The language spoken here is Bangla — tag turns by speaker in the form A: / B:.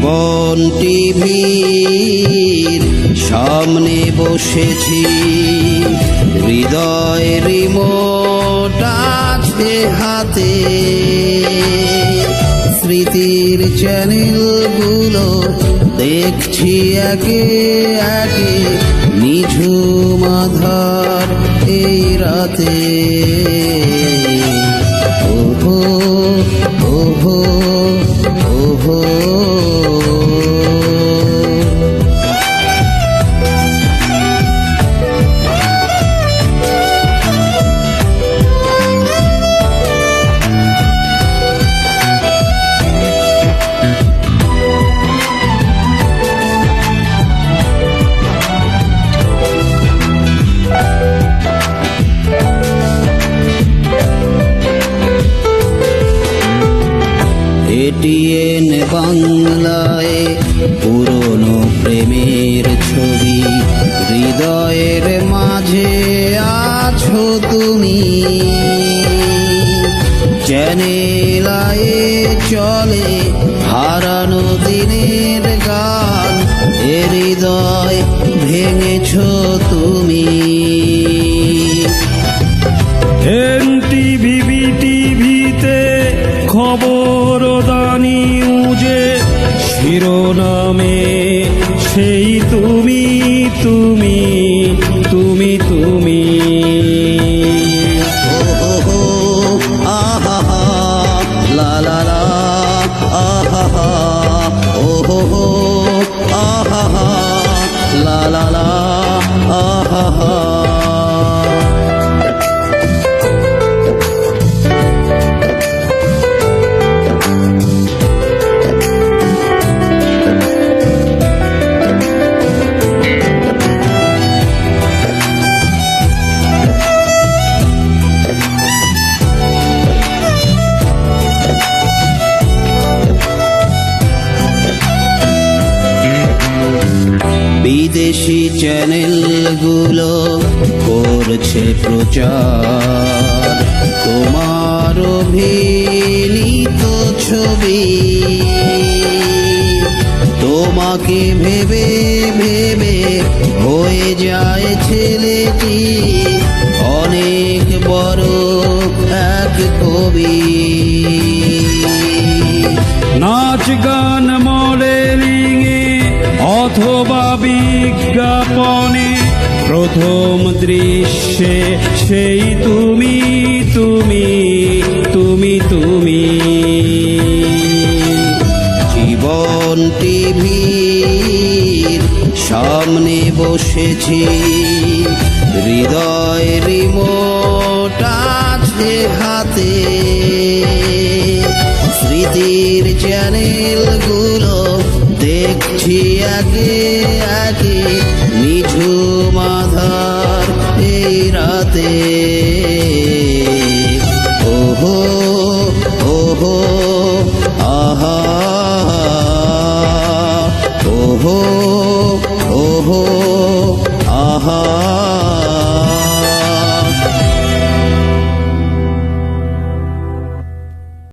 A: জীবন টিভির সামনে বসেছি, হৃদয় রিমোট আছে হাতে। স্মৃতির চ্যানেলগুলো দেখছি একে একে। নিঝু মাধার এই রাতে। এটিএন বাংলায়, পুরনো প্রেমের ছবি, হৃদয়ের মাঝে আছো তুমি। চ্যানেলায় চলে, হারানো দিনের গান, এ হৃদয় ভেঙেছ তুমি।
B: শিরোনামে সেই তুমি তুমি তুমি তুমি।
A: আহা লা লা লা আহা বিদেশি চ্যানেলগুলো করছে প্রচার। তোমার অভিনীত ছবি। তোমাকে ভেবে ভেবে হয়ে যায় ছেলেটি। অনেক বড় এক কবি।
B: বিজ্ঞাপনে প্রথম দৃশ্যে সেই তুমি তুমি তুমি তুমি।
A: জীবন টিভির সামনে বসেছি, হৃদয় রিমোট আছে হাতে। স্মৃতির চ্যানেলগুলো দেখছি আগে আগে নিঝুম আধার এই রাতে।